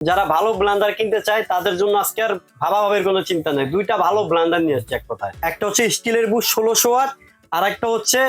যারা ভালো ব্লান্ডার কিনতে চায় তাদের জন্য আজকে আর ভাবা ভাবের কোনো চিন্তা নেই। দুইটা ভালো ব্লান্ডার নিয়ে আসছে এক কথায়। একটা হচ্ছে স্টিলের বুশ ষোলোশো ওয়াট আর একটা হচ্ছে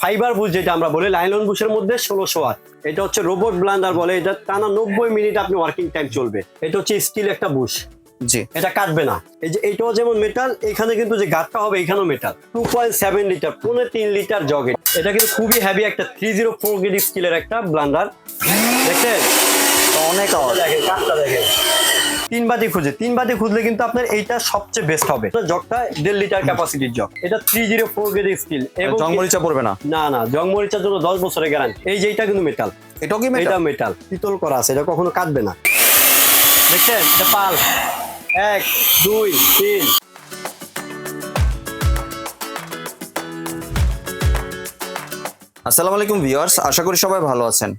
ফাইবার বুশ যেটা আমরা বলি লাইলন বুশের মধ্যে ষোলোশো ওয়াট। এটা হচ্ছে রোবট ব্লান্ডার বলে এটা টানা নব্বই মিনিট আপনি ওয়ার্কিং টাইম চলবে। এটা হচ্ছে স্টিল একটা বুশ। জি। এটা কাটবে না। এই যে এটাও যেমন মেটাল এখানে কিন্তু যে গাটটা হবে এখানেও metal two point seven litre পৌনে তিন লিটার জগে এটা কিন্তু খুবই হেভি একটা থ্রি জিরো ফোর গ্রেড স্টিলের একটা ব্লান্ডার দেখেন অনেক আওয়াজ তিন বাতি খুঁজে। তিন বাতি খুঁজলে কিন্তু আপনার এইটা সবচেয়ে বেস্ট হবে। জগটা দেড় লিটার ক্যাপাসিটির জগ। এটা three zero four grade steel এবং জং পড়বে না? না না জং মরিচার জন্য দশ বছরের গ্যারান্টি এই যে এটা কিন্তু মেটাল এটাও কি এটা মেটাল মেটাল পিতল করা আছে এটা কখনো কাটবে না। দেখছেন? এটা পাল। এক দুই তিন। আসসালামু আলাইকুম ভিউয়ার্স আশা করি সবাই ভালো আছেন।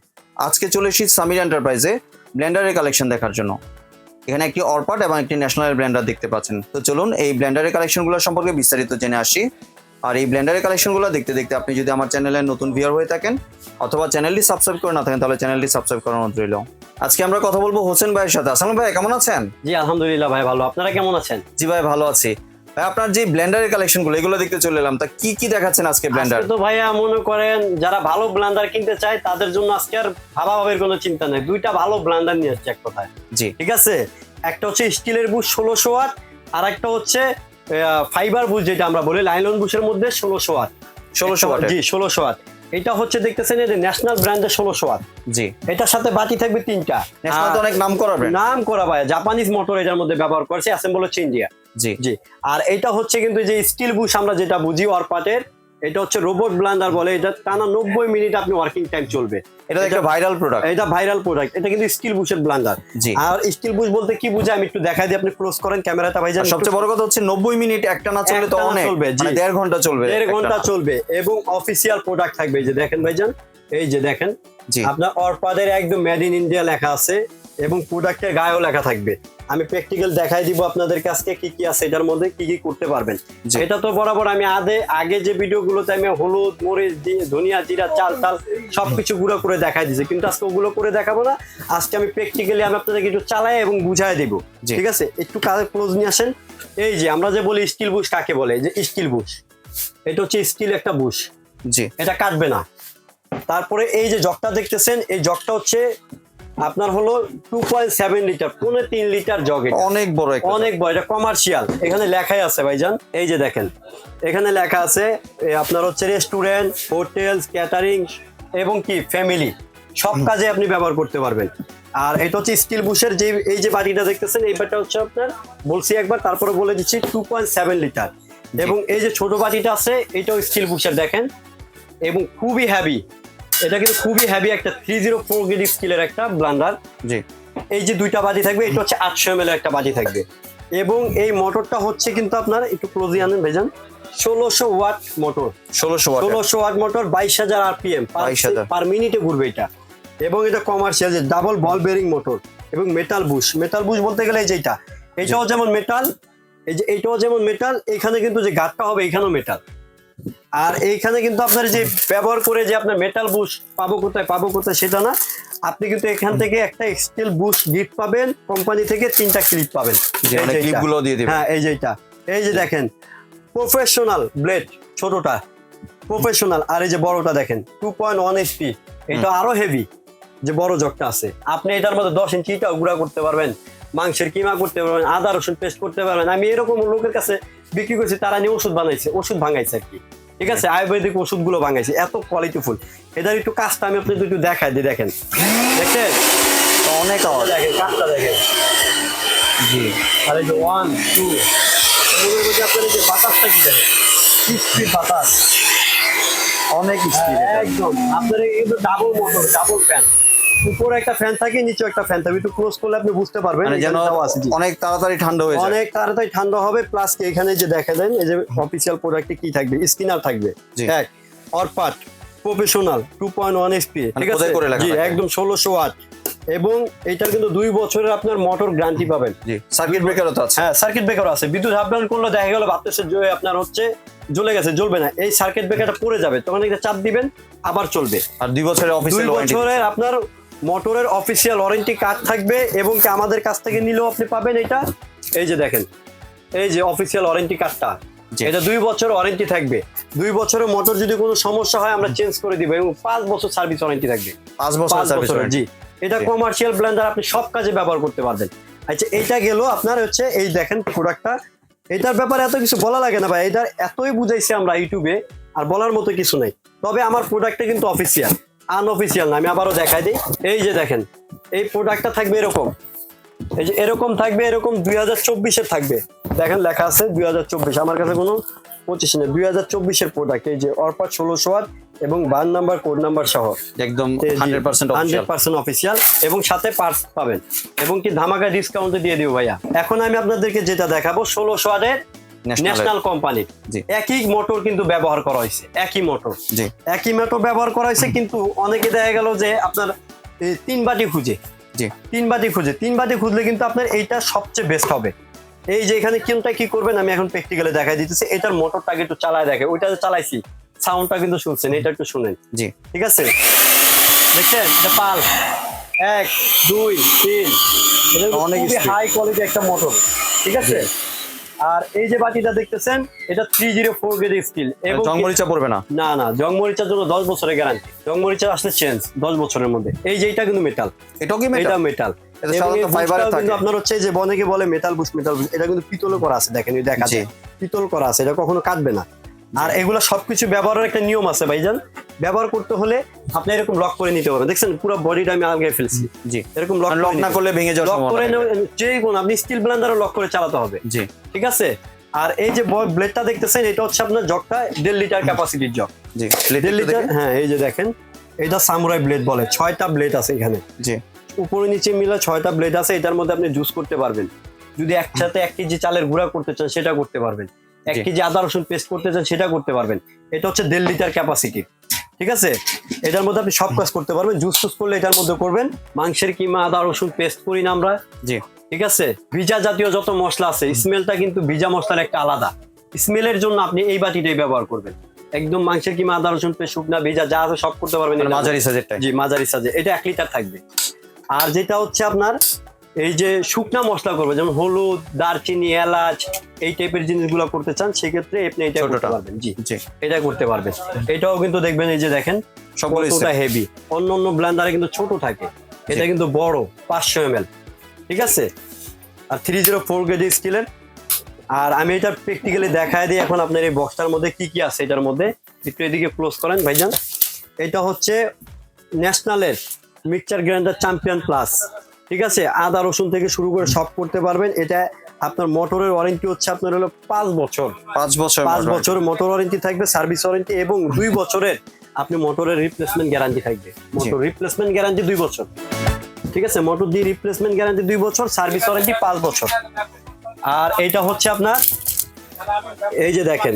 আজকে চলে এসেছি সামির এন্টারপ্রাইজে ব্লেন্ডারের কালেকশন দেখার জন্য। এখানে একটি অরপাট এবং একটি ন্যাশনাল ব্লেন্ডার দেখতে পাচ্ছেন। তো চলুন এই ব্লেন্ডারের কালেকশনগুলো সম্পর্কে বিস্তারিত জেনে আসি। আর এই ব্লেন্ডারের কালেকশনগুলো দেখতে দেখতে আপনি যদি আমার চ্যানেলে নতুন ভিউয়ার হয়ে থাকেন অথবা চ্যানেলটি সাবস্ক্রাইব করে না থাকেন তাহলে চ্যানেলটি সাবস্ক্রাইব করার অনুরোধ রইল। আজকে আমরা কথা বলব হোসেন ভাইয়ের সাথে। আসসালাম ভাই কেমন আছেন? জি আলহামদুলিল্লাহ ভাই ভালো। আপনারা কেমন আছেন? জি ভাই ভালো আছি। ভাই আপনার যে ব্লেন্ডারের কালেকশনগুলো এগুলো দেখতে চলে এলাম। তা কি কি দেখাচ্ছেন আজকে ব্লেন্ডার তো ভাইয়া মনে করেন যারা ভালো ব্লান্ডার কিনতে চায় তাদের জন্য আজকে আর ভাবা ভাবের কোনো চিন্তা নেই। দুইটা ভালো ব্লান্ডার নিয়ে আসছে এক কথায়। জি। ঠিক আছে? একটা হচ্ছে স্টিলের বুশ ষোলোশো ওয়াট আর একটা হচ্ছে ফাইবার বুশ যেটা আমরা বলি লাইলন বুশের মধ্যে ষোলোশো ওয়াট। ষোলোশো ওয়াটের। জি ষোলোশো ওয়াট। এটা হচ্ছে দেখতেছেন এই যে ন্যাশনাল ব্র্যান্ডের ষোলোশো ওয়াট। জি। এটার সাথে বাতি থাকবে তিনটা। অনেক নাম করা নাম করা ভাই জাপানিজ মোটর এটার মধ্যে ব্যবহার করছে অ্যাসেম্বল হচ্ছে ইন্ডিয়া জি। জি। আর এটা হচ্ছে কিন্তু যে স্টিল বুশ আমরা যেটা বুঝি অরপাটের এটা হচ্ছে রোবট ব্লান্ডার বলে এটা টানা নব্বই মিনিট আপনি ওয়ার্কিং টাইম চলবে। এটা একটা ভাইরাল প্রোডাক্ট এটা ভাইরাল প্রোডাক্ট এটা কিন্তু স্টিল বুশের ব্লান্ডার আর স্টিল বুশ বলতে কি বুঝে আমি একটু দেখাই দিই আপনি ক্লোজ করেন ক্যামেরাটা ভাই সবচেয়ে বড় কথা হচ্ছে নব্বই মিনিট একটা না চললে তো অনেক চলবে। মানে দেড় ঘণ্টা চলবে দেড় ঘণ্টা চলবে এবং অফিসিয়াল প্রোডাক্ট থাকবে এই যে দেখেন ভাইজান এই যে দেখেন। আপনার অরপাদের একদম মেড ইন ইন্ডিয়া লেখা আছে এবং প্রোডাক্টের গায়েও লেখা থাকবে। আমি প্র্যাকটিক্যাল দেখাই দিব আপনাদের কাছে কি কি আছে এটার মধ্যে কি কি করতে পারবেন। এটা তো বরাবর আমি আগে আগে যে ভিডিওগুলোতে আমি হলুদ মরিচ দিয়ে ধনিয়া জিরা চাল টাল সবকিছু গুঁড়ো করে দেখাই দিয়েছি। কিন্তু আজকে ওগুলো করে দেখাবো না। আজকে আমি প্র্যাকটিক্যালি আমি আপনাদের একটু চালাই এবং বুঝাই দেবো। ঠিক আছে? একটু কাজে ক্লোজ নিয়ে আসেন। এই যে আমরা যে বলি স্টিল বুশ কাকে বলে? যে স্টিল বুশ এটা হচ্ছে স্টিল একটা বুশ জি। এটা কাটবে না। তারপরে এই যে জগটা দেখতেছেন এই জগটা হচ্ছে আপনার হলো টু পয়েন্ট সেভেন লিটার পৌনে তিন লিটার জগ অনেক বড় অনেক বড় এটা কমার্শিয়াল এখানে লেখাই আছে ভাইজান এই যে দেখেন। এখানে লেখা আছে আপনার হচ্ছে রেস্টুরেন্ট হোটেলস ক্যাটারিং এবং কি ফ্যামিলি সব কাজে আপনি ব্যবহার করতে পারবেন। আর এটা হচ্ছে স্টিল বুশের যে এই যে বাটিটা দেখতেছেন এই বাটিটা হচ্ছে আপনার বলছি একবার তারপরে বলে দিচ্ছি টু পয়েন্ট সেভেন লিটার এবং এই যে ছোট বাটিটা আছে এটাও স্টিল বুশের দেখেন। এবং খুবই হ্যাভি এটা কিন্তু খুবই হ্যাভি একটা থ্রি জিরো ফোর গ্রেড স্কিলের একটা ব্লান্ডার জি। এই যে দুইটা বাজি থাকবে এটা হচ্ছে আটশো এম একটা বাজি থাকবে। এবং এই মোটরটা হচ্ছে কিন্তু আপনার একটু ক্লোজে আনেন ভাইজান ষোলোশো ওয়াট মোটর ষোলোশো ষোলোশো ওয়াট মোটর বাইশ হাজার আরপিএম 22,000 পার মিনিটে ঘুরবে এটা। এবং এটা কমার্শিয়াল যে ডাবল বল বেরিং মোটর এবং মেটাল বুশ মেটাল বুশ বলতে গেলে এই যেটা এটাও যেমন মেটাল এই যে এটাও যেমন মেটাল এখানে কিন্তু যে গাঁটটা হবে এখানেও মেটাল আর এইখানে কিন্তু আপনার যে ব্যবহার করে যে আপনার মেটাল বুশ পাবো কোথায় পাবো কোথায় সেটা না। আপনি কিন্তু এখান থেকে একটা স্টিল বুশ গিফট পাবেন কোম্পানি থেকে তিনটা ক্লিপ পাবেন। দিয়ে দিবে হ্যাঁ এই যে এটা। এই যে দেখেন প্রফেশনাল ব্লেড ছোটটা। প্রফেশনাল আর এই যে বড়টা দেখেন টু পয়েন্ট ওয়ান এইচপি এটা আরও হেভি যে বড় জগটা আছে। আপনি এটার মধ্যে দশ ইঞ্চিটা গুঁড়া করতে পারবেন মাংসের কিমা করতে পারবেন আদা রসুন পেস্ট করতে পারবেন। আমি এরকম লোকের কাছে বিক্রি করছে তারা নিয়ে ওষুধ বানাইছে ওষুধ ভাঙাইছে আর কি। ঠিক আছে আয়ুর্বেদিক ওষুধগুলো ভাঙাইছে এত কোয়ালিটিফুল এটার একটু কাজটা আমি আপনাদের একটু দেখাই দিই দেখেন। দেখেন? অনেক আওয়াজ। দেখেন কাজটা দেখেন। জি। আর এই যে ওয়ান টু এগুলোর মধ্যে আপনার এই যে বাতাসটা কি দেখেন? স্পিড বাতাস। অনেক স্পিড একদম। আপনার কিন্তু ডাবল মোটর ডাবল ফ্যান উপরে একটা ফ্যান থাকে নিচে একটা ফ্যান থাকে। একটু ক্লোজ করলে আপনি বুঝতে পারবেন মানে যেন। অনেক তাড়াতাড়ি ঠান্ডা হয়ে অনেক তাড়াতাড়ি ঠান্ডা হবে প্লাস কি এখানে যে দেখা দেন এই যে অফিসিয়াল প্রোডাক্টে কি থাকবে? স্কিনার থাকবে। এক Orpat professional two point one SP ঠিক আছে? জি একদম ষোলোশো ওয়াট এবং এটার কিন্তু দুই বছরের আপনার মোটর গ্যারান্টি পাবেন। সার্কিট ব্রেকারও তো আছে। হ্যাঁ সার্কিট ব্রেকার আছে। বিদ্যুৎ আপ ডাউন করলে দেখা গেল ভাবতেছে যে আপনার হচ্ছে জ্বলে গেছে জ্বলবে না। এই সার্কিট ব্রেকারটা পড়ে যাবে তখন একটা চাপ দিবেন আবার চলবে। আর দুই বছরের দুই অফিসিয়াল ওয়ারেন্টি বছরের আপনার মোটরের অফিসিয়াল ওয়ারেন্টি কার্ড থাকবে এবং কি আমাদের কাছ থেকে নিলেও আপনি পাবেন এটা। এই যে দেখেন এই যে অফিসিয়াল ওয়ারেন্টি কার্ডটা এটা দুই বছর ওয়ারেন্টি থাকবে। দুই বছরের মোটর যদি কোনো সমস্যা হয় আমরা চেঞ্জ করে দিব এবং পাঁচ বছর সার্ভিস ওয়ারেন্টি থাকবে। পাঁচ বছর সার্ভিস জি। এটা। কমার্শিয়াল ব্লেন্ডার আপনি সব কাজে ব্যবহার করতে পারবেন। আচ্ছা এইটা গেল আপনার হচ্ছে এই দেখেন প্রোডাক্টটা এটার ব্যাপারে এত কিছু বলা লাগে না ভাই এটার এতই বুঝাইছি আমরা ইউটিউবে আর বলার মতো কিছু নাই। তবে আমার প্রোডাক্টটা কিন্তু অফিসিয়াল আনঅফিসিয়াল না আমি আবারও দেখাই দিই। এই যে দেখেন এই প্রোডাক্টটা থাকবে এরকম। এই যে এরকম থাকবে এরকম দুই হাজার চব্বিশের থাকবে। দেখেন লেখা আছে দুই হাজার চব্বিশ আমার কাছে কোনো পঁচিশ নেই। দুই হাজার চব্বিশের প্রোডাক্ট এই যে অরপা ষোলোশো আট এবং বান নাম্বার কোড নাম্বার সহ। একদম hundred percent hundred percent official এবং সাথে পার্টস পাবেন। এবং কি ধামাকা ডিসকাউন্টে দিয়ে দিব ভাইয়া। এখন আমি আপনাদেরকে যেটা দেখাবো ষোলোশো আটের ন্যাশনাল কোম্পানি একই মোটর কিন্তু ব্যবহার করা হয়েছে একই মোটর জি। একই মোটর ব্যবহার করা হয়েছে কিন্তু অনেকে দেখা গেল যে আপনার তিন বাটি খুঁজে। জি। তিন বাটি খুঁজে। তিন বাটি খুঁজলে কিন্তু আপনার এইটা সবচেয়ে বেস্ট হবে। এই যে এখানে কোনটা কি করবেন আমি এখন প্র্যাকটিক্যালে দেখাই দিতেছি। এটার মোটরটাকে একটু চালায় দেখে। ওইটা চালাইছি সাউন্ডটা কিন্তু শুনছেন এটা একটু শুনেন। জি। ঠিক আছে? দেখছেন? এটা পাল। এক দুই তিন। অনেক হাই কোয়ালিটি একটা মোটর ঠিক আছে? আর এই যে বাটিটা দেখতেছেন এটা three zero four grade steel এবং জং মরিচা পড়বে না? না না জং মরিচার জন্য দশ বছরের গ্যারান্টি জং মরিচা আসলে চেঞ্জ দশ বছরের মধ্যে। এই যে এটা কিন্তু মেটাল এটাও কি এটা মেটাল এটা। কিন্তু আপনার হচ্ছে যে অনেকে বলে মেটাল বুস মেটাল বুস এটা কিন্তু পিতল করা আছে দেখেন দেখা যায়। পিতল করা আছে এটা কখনো কাটবে না। আর এগুলা সবকিছু ব্যবহারের একটা নিয়ম আছে ভাইজান। ব্যবহার করতে হলে আপনি এরকম লক করে নিতে পারবেন। দেখছেন পুরো বডিটা আমি আলগায় ফেলছি। জি। এরকম লক লক না করলে ভেঙে যাওয়ার লক করে সম্ভাবনা। নেও- যে কোনো আপনি স্টিল ব্লেন্ডারও লক করে চালাতে হবে। জি। ঠিক আছে? আর এই যে ব্লেডটা দেখতেছেন এটা হচ্ছে আপনার জগটা দেড় লিটার ক্যাপাসিটির জগ। জি দেড় লিটার হ্যাঁ এই যে দেখেন এটা সামুরাই ব্লেড বলে। ছয়টা ব্লেড আছে এখানে। জি। উপরে নিচে মিলে ছয়টা ব্লেড আছে এটার মধ্যে আপনি জুস করতে পারবেন। যদি একসাথে এক কেজি চালের গুঁড়া করতে চান সেটা করতে পারবেন। এক কেজি আদা রসুন পেস্ট করতে চান সেটা করতে পারবেন। এটা হচ্ছে দেড় লিটার ক্যাপাসিটি ঠিক আছে? এটার মধ্যে আপনি সব কাজ করতে পারবেন। জুস টুস করলে এটার মধ্যে করবেন। মাংসের কিমা আদা রসুন পেস্ট করি না আমরা। জি। ঠিক আছে? ভিজা জাতীয় যত মশলা আছে স্মেলটা কিন্তু ভিজা মশলার একটা আলাদা। স্মেলের জন্য আপনি এই বাটিটাই ব্যবহার করবেন। একদম মাংসের কিমা আদা রসুন পেস্ট শুকনা ভিজা যা আছে সব করতে পারবেন মাঝারি সাইজেরটাই জি মাঝারি সাজে এটা এক লিটার থাকবে। আর যেটা হচ্ছে আপনার এই যে শুকনা মশলা করবে যেমন হলুদ দারচিনি এলাচ এই টাইপের জিনিসগুলো করতে চান সেক্ষেত্রে আপনি এটা করতে পারবেন। জি এটা করতে পারবেন। এটাও কিন্তু দেখবেন এই যে দেখেন কতটা হেভি অন্য অন্য ব্লেন্ডারে কিন্তু ছোট থাকে। এটা কিন্তু বড় পাঁচশো এম ঠিক আছে? আর থ্রি জিরো ফোর গ্রেড স্টিলের। আর আমি এটা প্র্যাকটিক্যালি দেখায় দিই এখন আপনার এই বক্সটার মধ্যে কি কি আছে এটার মধ্যে। একটু এদিকে ক্লোজ করেন ভাইজান। এটা হচ্ছে ন্যাশনালের মিক্সচার গ্রাইন্ডার চ্যাম্পিয়ন প্লাস। ঠিক আছে? আদা রসুন থেকে শুরু করে সব করতে পারবেন। এটা আপনার মোটরের ওয়ারেন্টি হচ্ছে আপনার হলো পাঁচ বছর। পাঁচ বছর পাঁচ। বছর মোটর ওয়ারেন্টি থাকবে সার্ভিস ওয়ারেন্টি এবং দুই বছরের আপনি মোটরের রিপ্লেসমেন্ট গ্যারান্টি থাকবে। মোটর রিপ্লেসমেন্ট গ্যারান্টি দুই বছর। ঠিক আছে? মোটর দিয়ে রিপ্লেসমেন্ট গ্যারান্টি দুই বছর সার্ভিস ওয়ারেন্টি পাঁচ বছর। আর এটা হচ্ছে আপনার এই যে দেখেন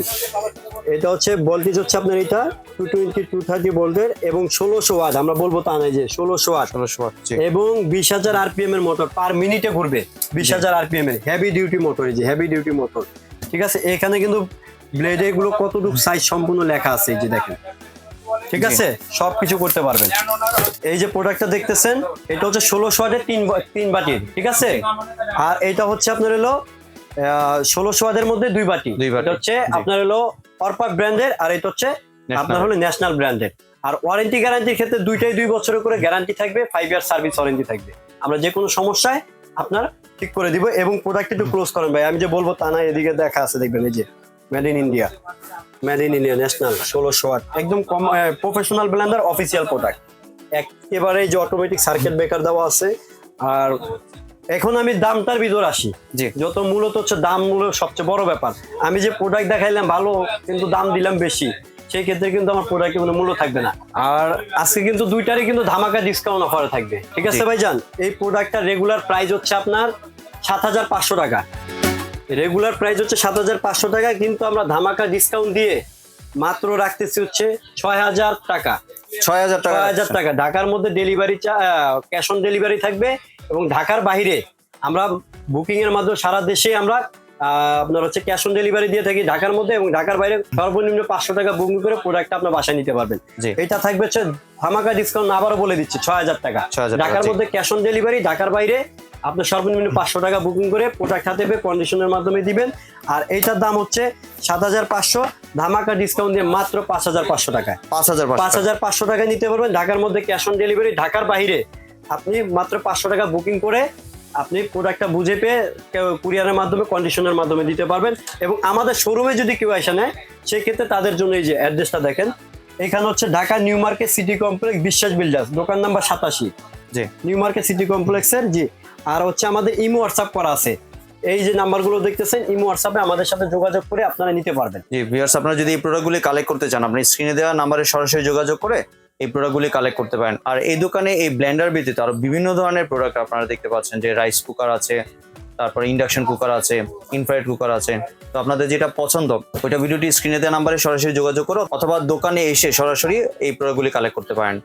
এটা হচ্ছে ভোল্টেজ হচ্ছে আপনার এটা টু টোয়েন্টি টু থার্টি ভোল্টের এবং ষোলোশো ওয়াট আমরা বলব তা নাই যে ষোলোশো ওয়াট ষোলোশো ওয়াট, এবং বিশ হাজার আরপিএম এর মোটর পার মিনিটে ঘুরবে। বিশ হাজার আরপিএম এর হেভি ডিউটি মোটর এই যে হেভি ডিউটি মোটর ঠিক আছে? এখানে কিন্তু ব্লেডে গুলো কতটুকু সাইজ সম্পূর্ণ লেখা আছে এই যে দেখেন। ঠিক। আছে? সবকিছু করতে পারবেন। এই যে প্রোডাক্টটা দেখতেছেন এটা হচ্ছে ষোলোশো ওয়াটের তিন তিন বাটির ঠিক আছে? আর এটা হচ্ছে আপনার হলো ষোলোশো ওয়াটের মধ্যে দুই বাটি। হচ্ছে আপনার হলো অরপাক ব্র্যান্ডের আর এটা হচ্ছে আপনার হলো ন্যাশনাল ব্র্যান্ডের। আর ওয়ারেন্টি গ্যারান্টির ক্ষেত্রে দুইটাই দুই বছরের করে গ্যারান্টি থাকবে ফাইভ ইয়ার সার্ভিস ওয়ারেন্টি থাকবে। আমরা যে কোনো সমস্যায় আপনার ঠিক করে দিব এবং প্রোডাক্ট একটু ক্লোজ করেন ভাই। আমি যে বলব তা না এদিকে দেখা আছে দেখবেন এই যে made in India made in India National ষোলোশো ওয়াট একদম কম প্রফেশনাল ব্লেন্ডার অফিসিয়াল প্রোডাক্ট একেবারে যে অটোমেটিক সার্কিট ব্রেকার দেওয়া আছে। আর এখন আমি দামটার ভিতর আসি। জি। যত মূলত হচ্ছে দাম মূলত সবচেয়ে বড় ব্যাপার। আমি যে প্রোডাক্ট দেখাইলাম ভালো কিন্তু দাম দিলাম বেশি। সেই ক্ষেত্রে কিন্তু আমার প্রোডাক্টে কোনো মূল্য থাকবে না। আর আজকে কিন্তু দুইটারই কিন্তু ধামাকা ডিসকাউন্ট অফারে থাকবে। ঠিক আছে জি। ভাইজান? এই প্রোডাক্টটার রেগুলার প্রাইস হচ্ছে আপনার সাত হাজার পাঁচশো টাকা। রেগুলার প্রাইস হচ্ছে সাত হাজার পাঁচশো টাকা কিন্তু আমরা ধামাকা ডিসকাউন্ট দিয়ে মাত্র রাখতেছি হচ্ছে ছয় হাজার টাকা। ছয় হাজার টাকা ছয় হাজার টাকা। ঢাকার মধ্যে ডেলিভারি ক্যাশ অন ডেলিভারি থাকবে। এবং ঢাকার বাইরে আমরা বুকিং এর মাধ্যমে সারা দেশে আমরা আপনার হচ্ছে ক্যাশ অন ডেলিভারি দিয়ে থাকি ঢাকার মধ্যে এবং ঢাকার বাইরে সর্বনিম্ন পাঁচশো টাকা বুকিং করে প্রোডাক্ট আপনার বাসায় নিতে পারবেন। এটা থাকবে হচ্ছে ধামাকা ডিসকাউন্ট আবারও বলে দিচ্ছি ছয় হাজার টাকা। 6,000 টাকা, ঢাকার মধ্যে ক্যাশ অন ডেলিভারি ঢাকার বাইরে আপনার সর্বনিম্ন পাঁচশো টাকা বুকিং করে প্রোডাক্ট হাতে পেয়ে কন্ডিশনের মাধ্যমে দিবেন। আর এইটার দাম হচ্ছে সাত হাজার পাঁচশো ধামাকা ডিসকাউন্ট দিয়ে মাত্র পাঁচ হাজার পাঁচশো টাকায়। পাঁচ হাজার পাঁচ পাঁচ হাজার পাঁচশো টাকায় নিতে পারবেন। ঢাকার মধ্যে ক্যাশ অন ডেলিভারি ঢাকার বাইরে আপনি মাত্র পাঁচশো টাকা বুকিং করে আপনি প্রোডাক্টটা বুঝে পেয়ে কুরিয়ারের মাধ্যমে কন্ডিশনের মাধ্যমে দিতে পারবেন। এবং আমাদের শোরুমে যদি কেউ এসে নেয় সেক্ষেত্রে তাদের জন্য এই যে অ্যাড্রেসটা দেখেন। এখানে হচ্ছে Dhaka New Market City Complex Biswas Builders দোকান নাম্বার সাতাশি। জি। নিউ মার্কেট সিটি কমপ্লেক্সের জি। আর হচ্ছে আমাদের ইমো হোয়াটসঅ্যাপ করা আছে। এই যে নাম্বারগুলো দেখতেছেন ইমো হোয়াটসঅ্যাপে আমাদের সাথে যোগাযোগ করে আপনারা নিতে পারবেন। জি ভিউয়ার্স আপনারা যদি এই প্রোডাক্টগুলি কালেক্ট করতে চান আপনি স্ক্রিনে দেওয়া নাম্বারে সরাসরি যোগাযোগ করে এই প্রোডাক্টগুলি কালেক্ট করতে পারেন। আর এই দোকানে এই ব্লেন্ডার ব্যতীত আরও বিভিন্ন ধরনের প্রোডাক্ট আপনারা দেখতে পাচ্ছেন যে রাইস কুকার আছে, তারপর ইন্ডাকশন কুকার আছে ইনফ্রারেড কুকার আছে। তো আপনাদের যেটা পছন্দ, ওইটা ভিডিওটি স্ক্রিনে দেওয়া নাম্বারে সরাসরি যোগাযোগ করো অথবা দোকানে এসে সরাসরি এই প্রোডাক্টগুলি কালেক্ট করতে পারেন।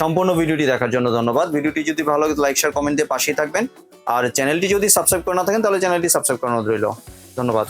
সম্পূর্ণ ভিডিওটি দেখার জন্য ধন্যবাদ। ভিডিওটি যদি ভালো লাগে লাইক শেয়ার কমেন্ট দিয়ে পাশেই থাকবেন। আর চ্যানেলটি যদি সাবস্ক্রাইব করে না থাকেন, তাহলে চ্যানেলটি সাবস্ক্রাইব করানো রইল। ধন্যবাদ।